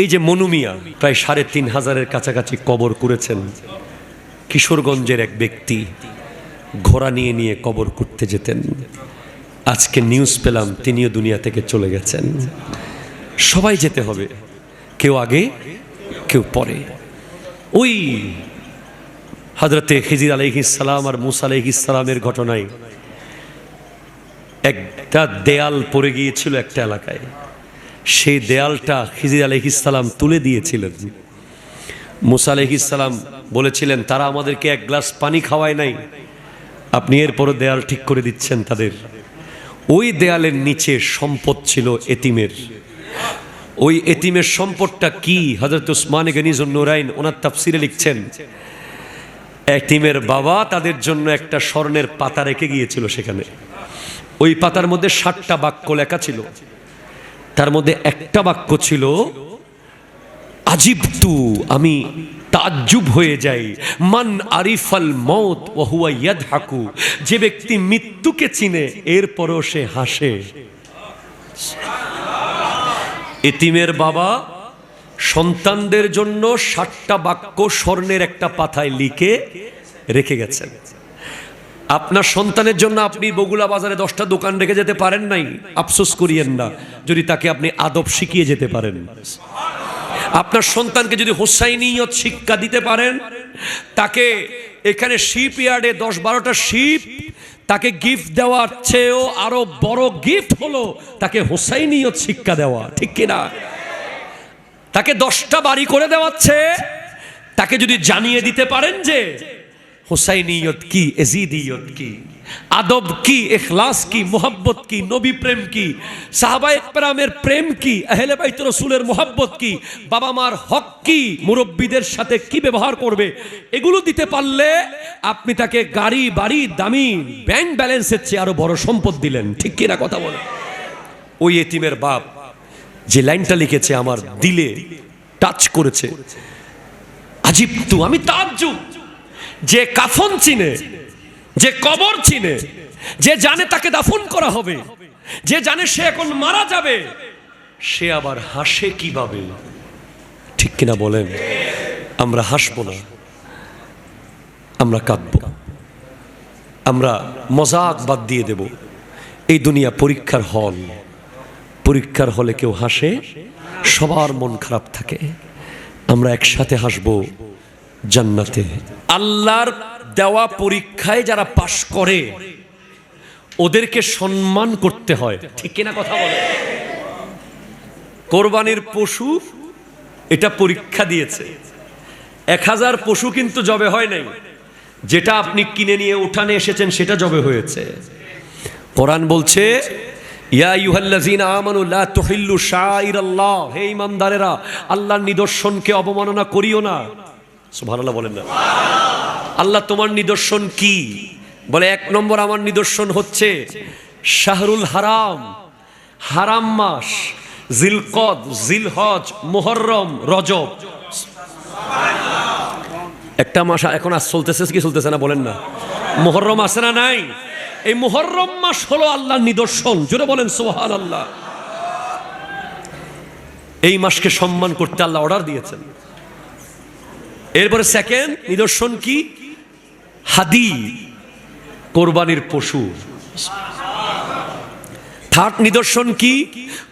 এই যে মনুমিয়া প্রায় সাড়ে তিন হাজারের কাছাকাছি কবর করেছেন, কিশোরগঞ্জের এক ব্যক্তি ঘোড়া নিয়ে নিয়ে কবর করতে যেতেন। আজকে নিউজ পেলাম, তিনিও দুনিয়া থেকে চলে গেছেন। সবাই যেতে হবে, কেউ আগে, কেউ পরে। ওই হজরতে খিজির আলহিসাল্লাম আর মুসা আলহিসাল্লামের ঘটনায় একটা দেয়াল পড়ে গিয়েছিল একটা এলাকায়। সেই দেয়ালটা খিজির আলহিসাল্লাম তুলে দিয়েছিলেন। মুসা আলহিসাল্লাম বলেছিলেন, তারা আমাদেরকে এক গ্লাস পানি খাওয়ায় নাই। আপনি এরপরও দেয়াল ঠিক করে দিচ্ছেন তাদের। ওই দেয়ালের নিচে সম্পদ ছিল এতিমের। ওই এতিমের সম্পদটা কি? হজরত উসমান গনিজুল নুরাইন ওনার তাফসিরে লিখছেন, এতিমের বাবা তাদের জন্য একটা স্বর্ণের পাতা রেখে গিয়েছিল সেখানে। ওই পাতার মধ্যে ষাটটা বাক্য লেখা ছিল। তার মধ্যে একটা বাক্য ছিল আজিবতু আমি তাজ্জুব হয়ে যাই। মান আরিফাল মৌত ওহুয়া ইয়াদহাকু, যে ব্যক্তি মৃত্যুকে চিনে, এরপরও সে হাসে। এতিমের বাবা সন্তানদের জন্য ষাটটা বাক্য স্বর্ণের একটা পাথায় লিখে রেখে গেছেন। আপনার সন্তানের জন্য আপনি বগুলা বাজারে দশটা দোকান রেখে যেতে পারেন নাই? আফসোস করিয়েন না। যদি তাকে আপনি আদব শিখিয়ে যেতে পারেন। আপনার সন্তানকে যদি হোসাইনিয়ত শিক্ষা দিতে পারেন, তাকে এখানে শিপ ইয়ার্ডে দশ বারোটা শিপ, তাকে গিফট দেওয়ার চেয়েও আরও বড় গিফট হলো তাকে হোসাইনিয়ত শিক্ষা দেওয়া, ঠিক কিনা? তাকে দশটা বাড়ি করে দেওয়াচ্ছে তাকে যদি জানিয়ে দিতে পারেন যে হোসাইনিয়ত কি, এজিদিয়ত কি, আদব কি, এখলাস কি, মোহাব্বত কি, নবী প্রেম কি সাহাবা একরামের প্রেম কি, আহলে বাইত রসুলের মোহাব্বত কি, বাবা মার হক কি, মুরব্বীদের সাথে কি ব্যবহার করবে, এগুলো দিতে পারলে আপনি তাকে গাড়ি, বাড়ি, দামি ব্যাংক ব্যালেন্সের চেয়ে আরও বড় সম্পদ দিলেন। ঠিক কিনা কথা বলে। ওই এতিমের বাপ যে লাইনটা লিখেছে, আমার দিলে টাচ করেছে। আজিব, তু আমি যে কাফন চিনে, যে কবর চিনে, যে জানে তাকে দাফন করা হবে, যে জানে সে এখন মারা যাবে, সে আবার হাসে কীভাবে? ঠিক কিনা বলেন? আমরা হাসবো না, আমরা কাঁদব। আমরা মজাক বাদ দিয়ে দেব। এই দুনিয়া পরীক্ষার হল। পরীক্ষার হলে কেউ হাসে? সবার মন খারাপ থাকে। আমরা একসাথে হাসবো। জান্নাতে। আল্লাহর দেওয়া পরীক্ষায় যারা পাশ করে, ওদেরকে সম্মান করতে হয়। ঠিক কিনা কথা বলে? কোরবানির পশু এটা পরীক্ষা দিয়েছে। এক হাজার পশু কিন্তু জবে হয় নাই। যেটা আপনি কিনে নিয়ে উঠানে এসেছেন সেটা জবে হয়েছে। কোরআন বলছে আল্লাহর নিদর্শনকে অবমাননা করিও না। সুবহানাল্লাহ বলেন না। আল্লাহ তোমার নিদর্শন কি? বলে এক নম্বর আমার নিদর্শন হচ্ছে শাহরুল হারাম হারাম মাস, জিলকদ, জিলহজ, মোহররম, রজব। একটা মাস এখন আর চলতেছে কি চলতেছে না বলেন না। মোহররম আছে না নাই? এই মোহররম মাস হলো আল্লাহর নিদর্শন। জোরে বলেন সোহান আল্লাহ এই মাসকে সম্মান করতে আল্লাহ অর্ডার দিয়েছেন। এরপরে সেকেন্ড নিদর্শন কি? হাদি, কোরবানির পশু। থার্ড নিদর্শন কি?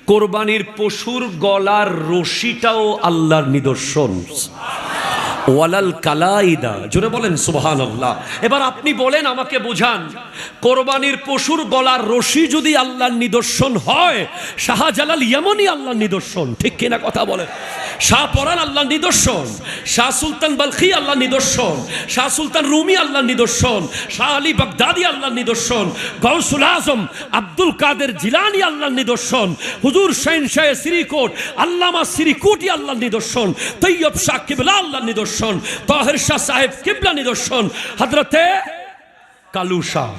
কোরবানির পশুর গলার রশিটাও আল্লাহর নিদর্শন। ওয়ালাল কালাইদা, জোরে বলেন সুবহান আল্লাহ এবার আপনি বলেন, আমাকে বোঝান, কোরবানির পশুর গলার রশি যদি আল্লাহর নিদর্শন হয়, শাহজালাল ইয়ামনি আল্লাহর নিদর্শন, ঠিক কিনা কথা বলেন। শাহ পরান আল্লাহ নিদর্শন, শাহ সুলতান বালখি আল্লাহ নিদর্শন, শাহ সুলতান রুমি আল্লাহর নিদর্শন, শাহ আলী বাগদাদি আল্লাহর নিদর্শন, গৌসুল আজম আব্দুল কাদের জিলানি আল্লাহর নিদর্শন, হুজুর শাইন শাহ শ্রীকোট আল্লামা শ্রীকোটি আল্লাহ নিদর্শন, তৈয়ব শাহ কিবলা আল্লাহ নিদর্শন, তাহের শাহ সাহেব কিবলা নিদর্শন হজরতে কালু শাহ।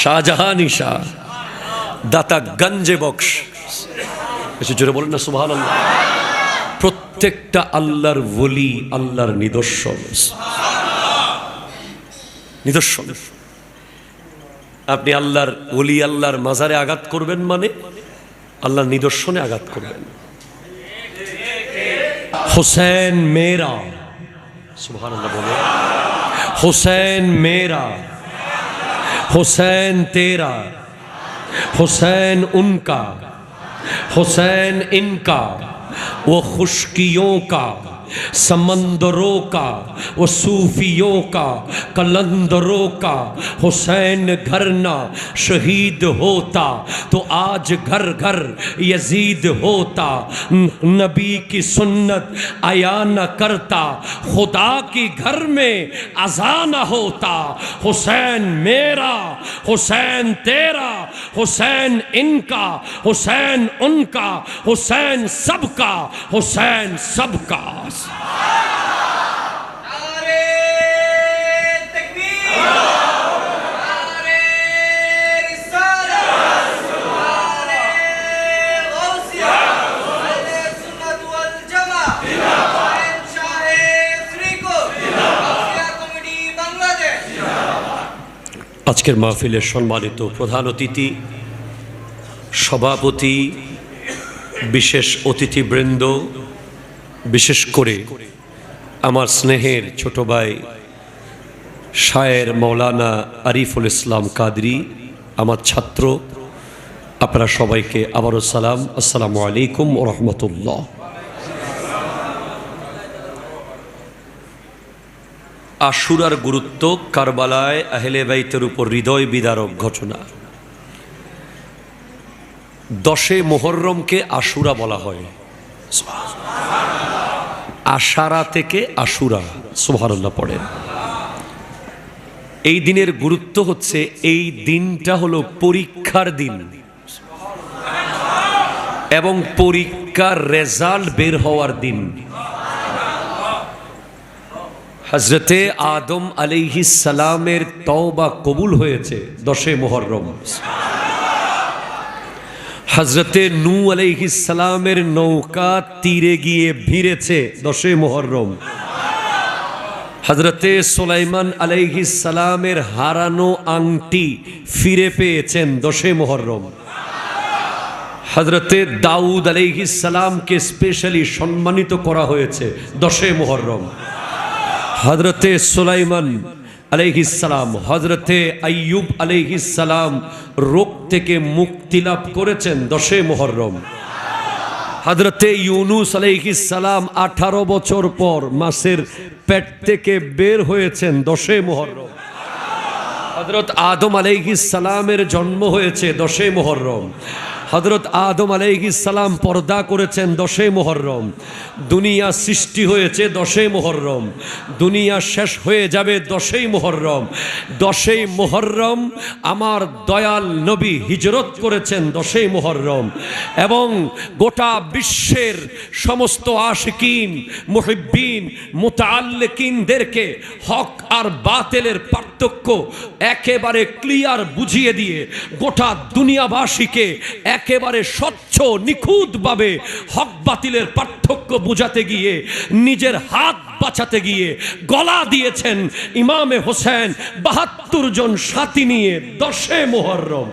শাহজাহানি শাহ, দাতা গঞ্জে বক্স। কিছু জোরে বলেন না সুবাহ প্রত্যেকটা আল্লাহর বলি আল্লাহর নিদর্শন। নিদর্শন। আপনি আল্লাহর ওলি, আল্লাহর মাজারে আঘাত করবেন মানে আল্লাহর নিদর্শনে আঘাত করবেন। হোসেন মেয়েরা সুহান বলে হোসেন মেয়েরা, হোসেন তেরা, হোসেন উনকা حسین ان کا وہ خشکیوں کا۔ समंदरों का, वो सूफियों का, कलंदरों का, हुसैन घर ना शहीद होता तो आज घर घर यजीद होता। नबी की सुन्नत आया न करता, खुदा की घर में अजा न होता। हुसैन मेरा, हुसैन तेरा, हुसैन इनका, हुसैन उनका, हुसैन सबका हुसैन सबका। আজকের মাহফিলের সম্মানিত প্রধান অতিথি সভাপতি বিশেষ অতিথিবৃন্দ বিশেষ করে আমার স্নেহের ছোট ভাই শায়ের মৌলানা আরিফুল ইসলাম কাদরি, আমার ছাত্র। আপনারা সবাইকে আবারও সালাম। আসসালামু আলাইকুম রহমতুল্লাহ। আশুরার গুরুত্ব কারবালায় আহলে বাইতের উপর হৃদয় বিদারক ঘটনা। দশে মোহররমকে আশুরা বলা হয়। আশারা থেকে আশুরা, সুবহানাল্লাহ পড়েন এই দিনের গুরুত্ব হচ্ছে, এই দিনটা হলো পরীক্ষার দিন। এবং পরীক্ষার রেজাল্ট বের হওয়ার দিন। হজরতে আদম আলাইহিস সালামের তওবা কবুল হয়েছে দশে মোহররম। হজরতে নু আলাইহিস সালামের নৌকা তীরে গিয়ে ভিড়েছে দশে মোহররম। হজরতে সোলাইমান আলাইহিস সালামের হারানো আংটি ফিরে পেয়েছেন দশে মোহররম। হজরতে দাউদ আলাইহিস সালামকে স্পেশালি সম্মানিত করা হয়েছে দশে মোহররম। হজরতে সুলাইমান আলাইহিসালাম হজরতে আইয়ুব আলাইহিসালাম রোগ থেকে মুক্তি লাভ করেছেন দশে মোহররম। হজরতে ইউনুস আলাইহিসালাম আঠারো বছর পর মাসের পেট থেকে বের হয়েছেন দশে মোহররম। হজরত আদম আলাইহিসালামের জন্ম হয়েছে দশে মোহররম। হজরত আদম আলাইহিসালাম পর্দা করেছেন দশে মোহররম। দুনিয়া সৃষ্টি হয়েছে দশে মোহররম। দুনিয়া শেষ হয়ে যাবে দশেই মোহররম। দশেই মোহররম আমার দয়াল নবী হিজরত করেছেন দশেই মোহররম। এবং গোটা বিশ্বের সমস্ত আশিকিন, মুহিব্বিন মুতাল্লিকিনদেরকে হক আর বাতেলের পার্থক্য একেবারে ক্লিয়ার বুঝিয়ে দিয়ে গোটা দুনিয়াবাসীকে একেবারে স্বচ্ছ, নিখুঁতভাবে হক বাতিলের পার্থক্য বোঝাতে গিয়ে, নিজের হাত বাঁচাতে গিয়ে গলা দিয়েছেন ইমামে হোসেন বাহাত্তর জন সাথী নিয়ে দশে মোহররম।